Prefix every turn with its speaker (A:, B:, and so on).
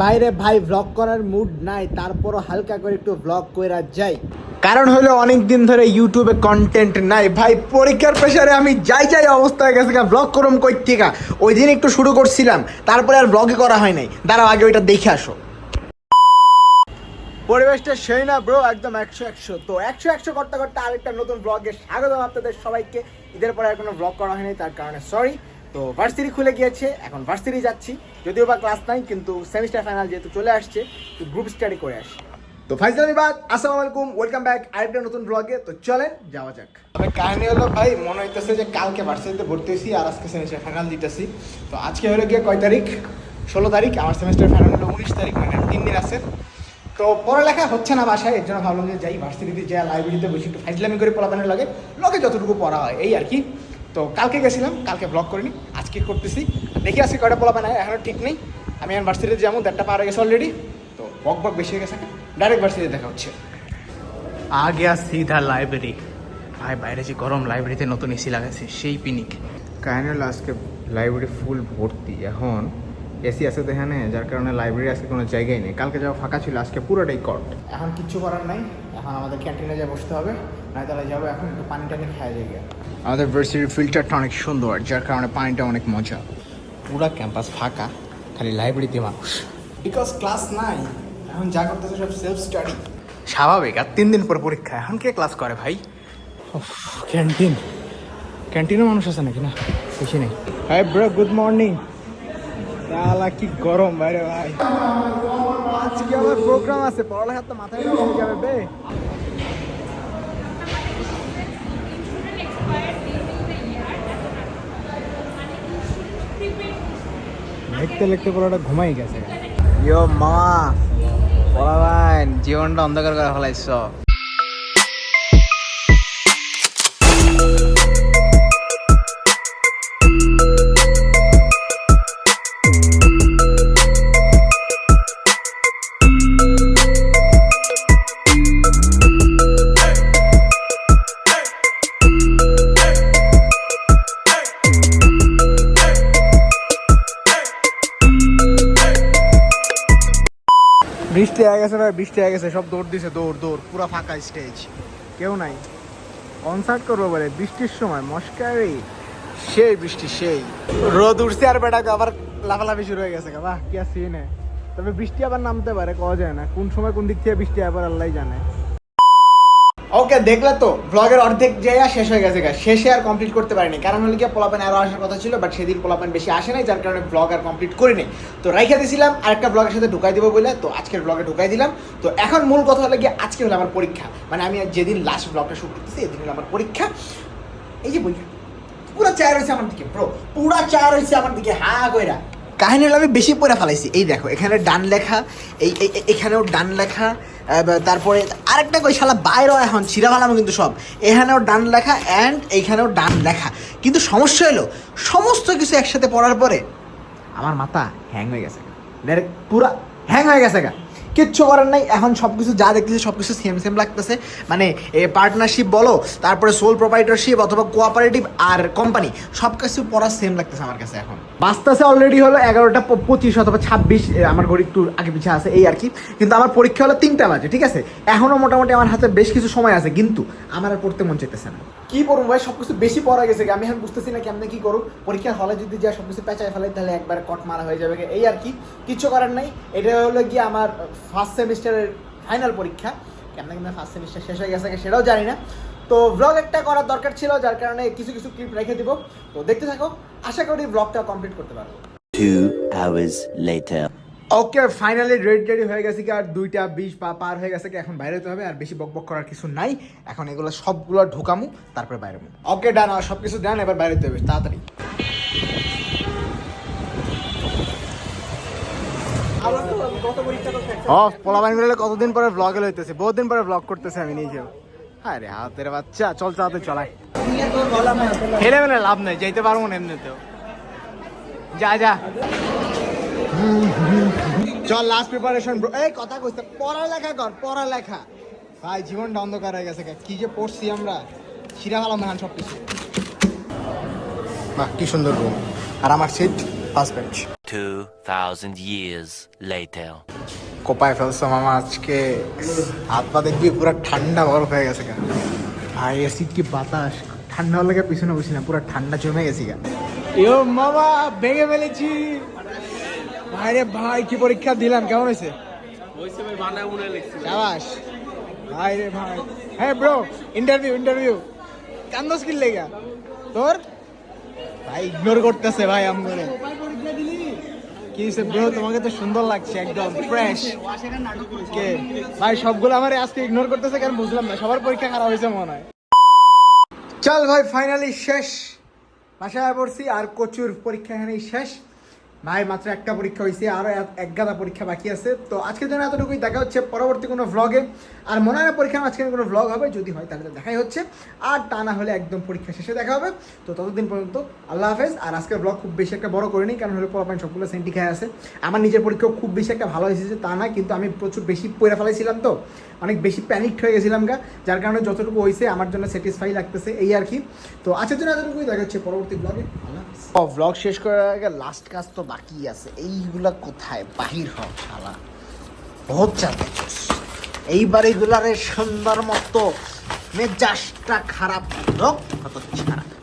A: বাইরে ভাই ভ্লগ করার মুড নাই, তারপরও হালকা করে একটু ভ্লগ কইরা যাই। কারণ হলো অনেক দিন ধরে ইউটিউবে কন্টেন্ট নাই। ভাই, পরীক্ষার প্রেশারে আমি যাই যাই অবস্থা হয়ে গেছে ব্লগ করুম কই থেকে ওই দিন একটু শুরু করছিলাম, তারপরে আর ব্লগে করা হয় নাই। দাঁড়াও, আগে ওইটা দেখে আসো। পরিবেশটা সেই না ব্রো একদম একশো একশো। তো একশো একশো করতে করতে আরেকটা নতুন ব্লগে স্বাগতম আপনাদের সবাইকে। ঈদের পরে আর কোনো ব্লগ করা হয়নি, তার কারণে সরি তো ভার্সিটি খুলে গিয়েছে, এখন ভার্সিটি যাচ্ছি। যদিও বা ক্লাস নাই, কিন্তু সেমিস্টার ফাইনাল যেহেতু চলে আসছে, তো গ্রুপ স্টাডি করে আসি। তো ফাইজলামি বাদ আসসালামু আলাইকুম ওয়েলকাম ব্যাক আরেকটা নতুন ব্লগে তো চলেন, যাওয়া যাক। তবে কাহিনী হলো ভাই, মনে হইতেছে যে কালকে ভার্সিটিতে ভর্তি হয়েছি আর আজকে সেমিস্টার ফাইনাল দিতেছি। তো আজকে হলো গিয়ে কয় তারিখ? ষোলো তারিখ, আমার সেমিস্টার ফাইনাল হলো উনিশ তারিখ মানে তিন দিন আছে। তো পড়ালেখা হচ্ছে না বাসায়, এর জন্য ভাবলাম যে যাই ভার্সিটিতে যাই লাইব্রেরিতে বসে একটু ফাইজলামি করে পড়াবানোর লাগে, লগে যতটুকু পড়া হয়, এই আর কি। তো কালকে গেছিলাম কালকে ব্লগ করিনি আজকে করতেছি। দেখি আজকে কয়টা বলা না এখনও ঠিক নেই। আমি এখন ভার্সিটিতে যাব দেড়টা পার হয়ে গেছে অলরেডি তো বক বক বেশি হয়ে গেছে ডাইরেক্ট ভার্সিটিতে দেখা হচ্ছে।
B: আগে গিয়া সিধা লাইব্রেরি ভাই বাইরে যে গরম লাইব্রেরিতে নতুন এসি লাগাইছে সেই পিনিক।
C: কাহিনী আজকে লাইব্রেরি ফুল ভর্তি এখন এসি আছে তো এখানে যার কারণে লাইব্রেরি আজকে কোনো জায়গায় নেই। কালকে যাওয়া ফাঁকা ছিল আজকে পুরোটাই কট
A: এখন কিচ্ছু করার নাই এখন আমাদের ক্যান্টিনে যা বসতে হবে। নয় তাহলে যাব এখন একটু পানি টানি খাওয়া যায়
C: আমাদের ভার্সিটির ফিল্টারটা অনেক সুন্দর যার কারণে পানিটা অনেক মজা।
B: পুরা ক্যাম্পাস ফাঁকা খালি লাইব্রেরিতে মানুষ।
A: বিকজ ক্লাস নাই এখন যা করতেছে সব সেলফ স্টাডি
B: স্বাভাবিক আর তিন দিন পর পরীক্ষা এখন কে ক্লাস করে ভাই? ক্যান্টিন ক্যান্টিনও মানুষ আছে নাকি? না বেশি নেই।
A: হাই ব্রো গুড মর্নিং তালা কি গরম বাইরে ভাই। আজকে আমার প্রোগ্রাম আছে পড়ালেখা তো মাথায় হয়ে যাবে বে। লিখতে লিখতে পুরোটা ঘুমাই গেছে।
B: ইয়ো মা বলা জীবনটা অন্ধকার করে ফেলাইছ।
A: বৃষ্টি হয়ে গেছে ভাই, বৃষ্টি হয়ে গেছে, সব দৌড় দিছে, দৌড় দৌড়, পুরো ফাঁকা স্টেজ কেউ নাই। কনসার্ট করব বলে, বৃষ্টির সময়, মস্কারি। সেই বৃষ্টি, সেই। রোদ উঠছে আর বেটা আবার লাফালাফি শুরু হয়ে গেছে বাহ, কি আর সিনে তবে বৃষ্টি আবার নামতে পারে, কওয়া যায় না। কোন সময় কোন দিক থেকে বৃষ্টি আবার আল্লাহ জানে। ওকে দেখলে তো ব্লগের অর্ধেক জায়গা শেষ হয়ে গেছে। শেষে আর কমপ্লিট করতে পারিনি। কারণ হলে কি পোলাপান আরও আসার কথা ছিল বাট সেদিন পোলাপান বেশি আসে নাই, যার কারণে ব্লগ আর কমপ্লিট করিনি। তো রাইখা দিয়েছিলাম আরেকটা ব্লগের সাথে ঢুকাই দিব বলে, তো আজকের ব্লগে ঢুকাই দিলাম। তো এখন মূল কথা হলো কি আজকে হলো আমার পরীক্ষা। মানে আমি যেদিন লাস্ট ব্লগটা শুট করতেছি, এদিন হলো আমার পরীক্ষা। এই যে বই পুরো চায় রয়েছে আমার দিকে ব্রো পুরা চায় রয়েছে আমার দিকে, হা কইরা। কাহিনী আমি বেশি পড়ে ফেলাইছি। এই দেখো, এখানে ডান লেখা, এই এখানেও ডান লেখা তারপরে আরেকটা কই, শালা বাইরেও এখন ছিঁড়া কিন্তু সব। এখানেও ডান লেখা অ্যান্ড এইখানেও ডান লেখা। কিন্তু সমস্যা হলো, সমস্ত কিছু একসাথে পড়ার পরে আমার মাথা হ্যাং হয়ে গেছে। পুরা হ্যাং হয়ে গেছে গা। কিচ্ছু করার নাই। এখন সব কিছু যা দেখতেছে সব কিছু সেম সেম লাগতেছে। মানে এ পার্টনারশিপ বলো, তারপরে সোল প্রোপাইটারশিপ অথবা কোঅপারেটিভ আর কোম্পানি সব কিছু পড়া সেম লাগতেছে আমার কাছে এখন। বাঁচতেছে অলরেডি হলো এগারোটা পঁচিশ অথবা ছাব্বিশ আমার ঘড়ি একটু আগে পিছিয়ে আছে, এই আর কি। কিন্তু আমার পরীক্ষা হলো তিনটা বাজে, ঠিক আছে? এখনও মোটামুটি আমার হাতে বেশ কিছু সময় আছে, কিন্তু আমার আর পড়তে মন চাইতেছে না। কি পড়ব ভাই? সব কিছু বেশি পড়া গেছে আমি এখন বুঝতেছি না কেমনে কি করুন পরীক্ষার হলে যদি যা সব কিছু পেঁচায় ফেলে তাহলে একবার কট মারা হয়ে যাবে এই আর কি। কিচ্ছু করার নাই। এটা হলো গিয়ে আমার ফার্স্ট সেমিস্টারের ফাইনাল পরীক্ষা। কেমন কেমন ফার্স্ট সেমিস্টার শেষ হয়ে গেছে সেটাও জানি না। তো ব্লগ একটা করার দরকার ছিল, যার কারণে কিছু কিছু ক্লিপ রেখে দিব। তো দেখতে থাকো। আশা করি ব্লগটা কমপ্লিট করতে পারব।
D: Two hours later.
A: Okay finally ready ready হয়ে গেছে কি আর দুইটা বিশ পা পার হয়ে গেছে কি, এখন বাইরে হতে হবে, আর বেশি বক বক করার কিছু নাই। এখন এগুলো সবগুলো ঢুকামু, তারপরে বাইরে ওকে ডান আর সব কিছু ডান এবার বাইরে হতে হবে, তাড়াতাড়ি। কতদিন পরে ব্লগে লইতেছে? বহুত দিন পরে ব্লগ করতেছে আমি নিজেও। হ্যাঁ রে হাতের বাচ্চা, চল চালাতে চলাই।
B: মেলে লাভ নেই, যাইতে পারব না এমনিতেও। যা যা।
A: চল লাস্ট প্রিপারেশন ব্রো এই কথা কইতে পড়ালেখা কর পড়ালেখা। ভাই জীবনটা অন্ধকার হয়ে গেছে কি যে পড়ছি আমরা ছিঁড়া ফেলাম না সব কিছু বাহ কি সুন্দর রুম আর আমার seat first bench
D: 2,000 years later.
A: কোপায় ফেলছো মামা আজকে হাত পা দেখবি পুরো ঠান্ডা বরফ হয়ে গেছে আর এসিড কি বাতাস? ঠান্ডা হলে পিছনে বসি না পুরো ঠান্ডা জমে গেছি গা। ইয়ো মামা ভেঙে ফেলেছি। ভাই রে ভাই কি পরীক্ষা দিলাম কেমন হয়েছে? শাবাশ ভাই রে ভাই। হ্যাঁ ব্রো ইন্টারভিউ ইন্টারভিউ কান্দস কি লেগা? তোর? ভাই ইগনোর করতেছে ভাই আমগরে কি হয়েছে ব্রো তোমাকে তো সুন্দর লাগছে একদম ফ্রেশ কে? ভাই সবগুলো আমার আজকে ইগনোর করতেছে কেন বুঝলাম না সবার পরীক্ষা খারাপ হয়েছে মনে হয়। চল ভাই ফাইনালি শেষ। বাসায় পড়ছি আর কচুর পরীক্ষা এখানেই শেষ। ভাই মাত্র একটা পরীক্ষা হয়েছে আরও এক গাদা পরীক্ষা বাকি আছে। তো আজকের জন্য এতটুকুই, দেখা হচ্ছে পরবর্তী কোনো ভ্লগে আর মনে হয় না পরীক্ষার মাঝখানে কোনো ব্লগ হবে, যদি হয় তাহলে দেখাই হচ্ছে। আর তা না হলে একদম পরীক্ষা শেষে দেখা হবে। তো ততদিন পর্যন্ত আল্লাহ হাফেজ। আর আজকের ব্লগ খুব বেশি একটা বড় করিনি, কারণ হলে পোলাপাইন সবগুলো সেন্টি খায় আছে। আমার নিজের পরীক্ষাও খুব বেশি একটা ভালো হয়েছে তা না, কিন্তু আমি প্রচুর বেশি পড়ে ফেলাইছিলাম তো। অনেক বেশি প্যানিকড হয়ে গেছিলাম গা, যার কারণে যতটুকু হয়েছে আমার জন্য স্যাটিসফাই লাগতেছে এই আর কি। তো আজকের জন্য এতটুকুই, দেখা হচ্ছে পরবর্তী ব্লগে ব্লগ শেষ করার আগে লাস্ট কাজ তো বাকি আছে। এইগুলা কোথায়? বাহির হও শালা। বহুত চাপে এইবার এইগুলারে সুন্দর মতো মেজাজটা খারাপ হোক কত খারাপ